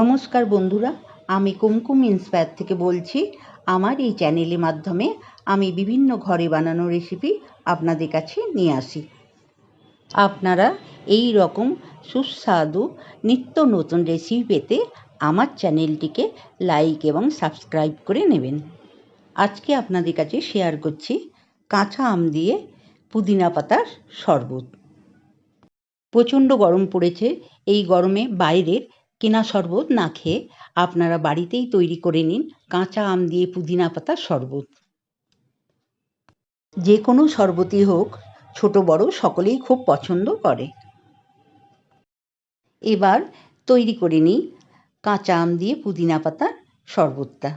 নমস্কার বন্ধুরা, আমি কুমকুম ইন্সপায়ার থেকে বলছি, আমার এই চ্যানেলের মাধ্যমে আমি বিভিন্ন ঘরে বানানো রেসিপি আপনাদের কাছে নিয়ে আসি। আপনারা এই রকম সুস্বাদু নিত্য নতুন রেসিপি পেতে আমার চ্যানেলটিকে লাইক এবং সাবস্ক্রাইব করে নেবেন। আজকে আপনাদের কাছে শেয়ার করছি কাঁচা আম দিয়ে পুদিনা পাতার শরবত। প্রচণ্ড গরম পড়েছে, এই গরমে বাইরের কেনা শরবত না খেয়ে আপনারা বাড়িতেই তৈরি করে নিন কাঁচা আম দিয়ে পুদিনা পাতার শরবত। যে কোনো শরবতই হোক, ছোট বড় সকলেই খুব পছন্দ করে। এবার তৈরি করে নিই কাঁচা আম দিয়ে পুদিনা পাতার শরবতটা।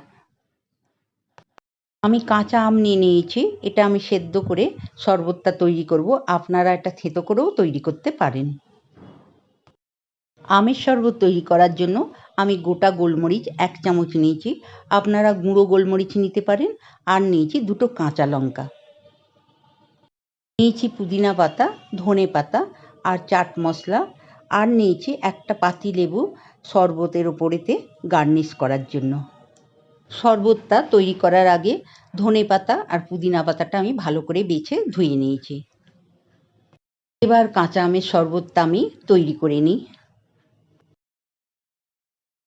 আমি কাঁচা আম নিয়ে নিয়েছি, এটা আমি সেদ্ধ করে শরবতটা তৈরি করব। আপনারা এটা থেতো করেও তৈরি করতে পারেন। আমের শরবত তৈরি করার জন্য আমি গোটা গোলমরিচ এক চামচ নিয়েছি। আপনারা গুঁড়ো গোলমরিচ নিতে পারেন আর নিয়েছি দুটো কাঁচা লঙ্কা। নিয়েছি পুদিনা পাতা, ধনে পাতা আর চাট মশলা আর নিয়েছি একটা পাতি লেবু শরবতের ওপরেতে গার্নিশ করার জন্য। শরবতটা তৈরি করার আগে ধনে পাতা আর পুদিনা পাতাটা আমি ভালো করে বেছে ধুয়ে নিয়েছি। এবার কাঁচা আমের শরবতটা আমি তৈরি করে নিই।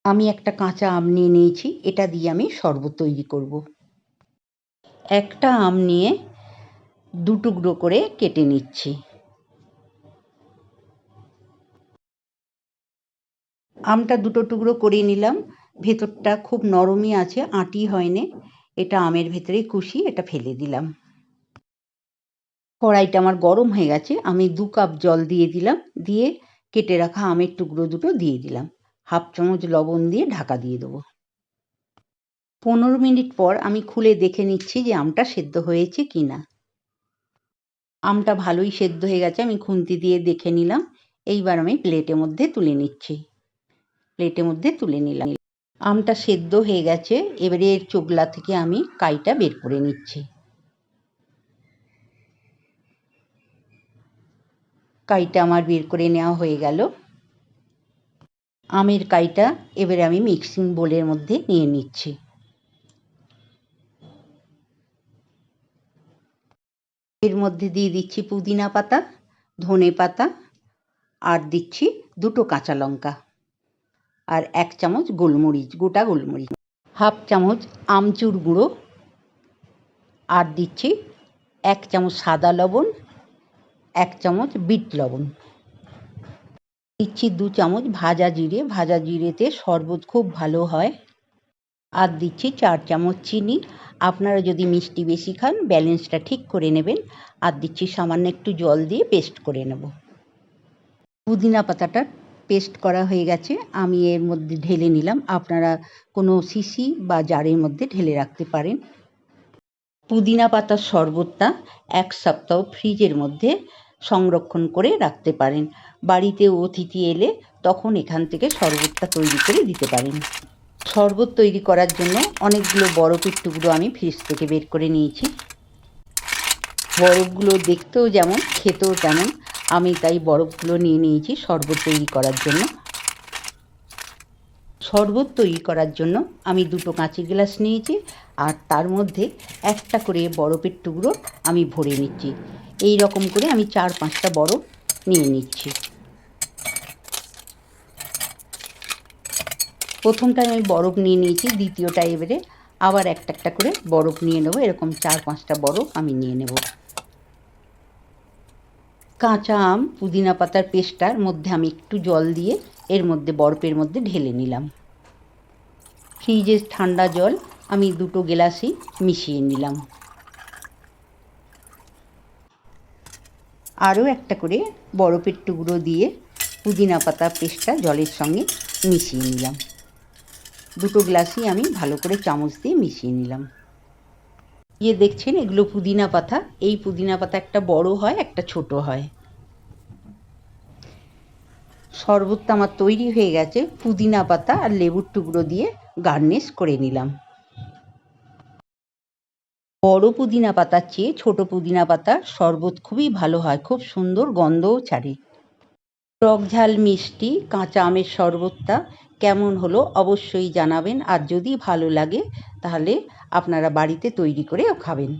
আমি একটা কাঁচা আম নিয়ে নিয়েছি, এটা দিয়ে আমি শরবত তৈরি করব। একটা আম নিয়ে দু টুকরো করে কেটে নিচ্ছি। আমটা দুটো টুকরো করে নিলাম। ভেতরটা খুব নরমই আছে, আঁটি হয়নি। এটা আমের ভেতরে কুশি এটা ফেলে দিলাম। কড়াইটা আমার গরম হয়ে গেছে, আমি দু কাপ জল দিয়ে দিলাম, দিয়ে কেটে রাখা আমের টুকরো দুটো দিয়ে দিলাম। হাফ চামচ লবণ দিয়ে ঢাকা দিয়ে দেবো। পনেরো মিনিট পর আমি খুলে দেখে নিচ্ছি যে আমটা সেদ্ধ হয়েছে কি না আমটা ভালোই সেদ্ধ হয়ে গেছে, আমি খুন্তি দিয়ে দেখে নিলাম। এইবার আমি প্লেটের মধ্যে তুলে নিচ্ছি। প্লেটের মধ্যে তুলে নিলাম। আমটা সেদ্ধ হয়ে গেছে, এবারে এর চোগলা থেকে আমি কাইটা বের করে নিচ্ছি। কাইটা আমার বের করে নেওয়া হয়ে গেল। আমের কাইটা এবারে আমি মিক্সিং বোলের মধ্যে নিয়ে নিচ্ছি। এর মধ্যে দিয়ে দিচ্ছি পুদিনা পাতা, ধনে পাতা, আর দিচ্ছি দুটো কাঁচা লঙ্কা আর এক চামচ গোলমরিচ, গোটা গোলমরিচ। হাফ চামচ আমচুর গুঁড়ো আর দিচ্ছি এক চামচ সাদা লবণ, এক চামচ বিট লবণ। দিচ্ছি দু চামচ ভাজা জিরে। ভাজা জিরেতে শরবত খুব ভালো হয়। আর দিচ্ছি চার চামচ চিনি। আপনারা যদি মিষ্টি বেশি খান, ব্যালেন্সটা ঠিক করে নেবেন। আর দিচ্ছি সামান্য একটু জল দিয়ে পেস্ট করে নেব। পুদিনা পাতাটা পেস্ট করা হয়ে গেছে। আমি এর মধ্যে ঢেলে নিলাম। আপনারা কোনো শিশি বা জারের মধ্যে ঢেলে রাখতে পারেন। পুদিনা পাতার শরবতটা এক সপ্তাহ ফ্রিজের মধ্যে সংরক্ষণ করে রাখতে পারেন। বাড়িতে অতিথি এলে তখন এখান থেকে শরবতটা তৈরি করে দিতে পারেন। শরবত তৈরি করার জন্য অনেকগুলো বরফের টুকরো আমি ফ্রিজ থেকে বের করে নিয়েছি। বরফগুলো দেখতেও যেমন, খেতেও তেমন। আমি তাই বরফগুলো নিয়ে নিয়েছি শরবত তৈরি করার জন্য। শরবত তৈরি করার জন্য আমি দুটো কাঁচের গ্লাস নিয়েছি আর তার মধ্যে একটা করে বরফের টুকরো আমি ভরে নিচ্ছি। এই রকম করে আমি চার পাঁচটা বরফ নিয়ে নিচ্ছি। প্রথমটায় আমি বরফ নিয়ে নিয়েছি দ্বিতীয়টা এবারে আবার একটা একটা করে বরফ নিয়ে নেব, এরকম চার পাঁচটা বরফ আমি নিয়ে নেব। কাঁচা আম পুদিনা পাতার পেস্টটার মধ্যে আমি একটু জল দিয়ে এর মধ্যে বরফের মধ্যে ঢেলে নিলাম। ফ্রিজের ঠান্ডা জল আমি দুটো গ্লাসই মিশিয়ে নিলাম। আরও একটা করে বরফের টুকরো দিয়ে পুদিনা পাতা পেস্টটা জলের সঙ্গে মিশিয়ে নিলাম। দুটো গ্লাসই আমি ভালো করে চামচ দিয়ে মিশিয়ে নিলাম। ইয়ে দেখছেন এগুলো পুদিনা পাতা। এই পুদিনা পাতা একটা বড় হয়, একটা ছোট হয়। শরবতটা আমার তৈরি হয়ে গেছে পুদিনা পাতা আর লেবুর টুকরো দিয়ে গার্নিশ করে নিলাম। বড় পুদিনা পাতার চেয়ে ছোট পুদিনা পাতার শরবত খুবই ভালো হয়। খুব সুন্দর গন্ধও ছাড়ে। টক ঝাল মিষ্টি কাঁচা আমের শরবতটা কেমন হলো অবশ্যই জানাবেন। আর যদি ভালো লাগে তাহলে আপনারা বাড়িতে তৈরি করেও খাবেন।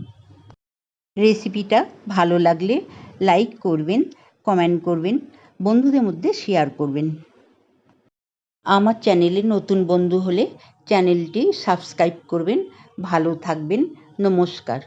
রেসিপিটা ভালো লাগলে লাইক করবেন, কমেন্ট করবেন, বন্ধুদের মধ্যে শেয়ার করবেন। আমার চ্যানেলে নতুন বন্ধু হলে চ্যানেলটি সাবস্ক্রাইব করবেন। ভালো থাকবেন। নমস্কার।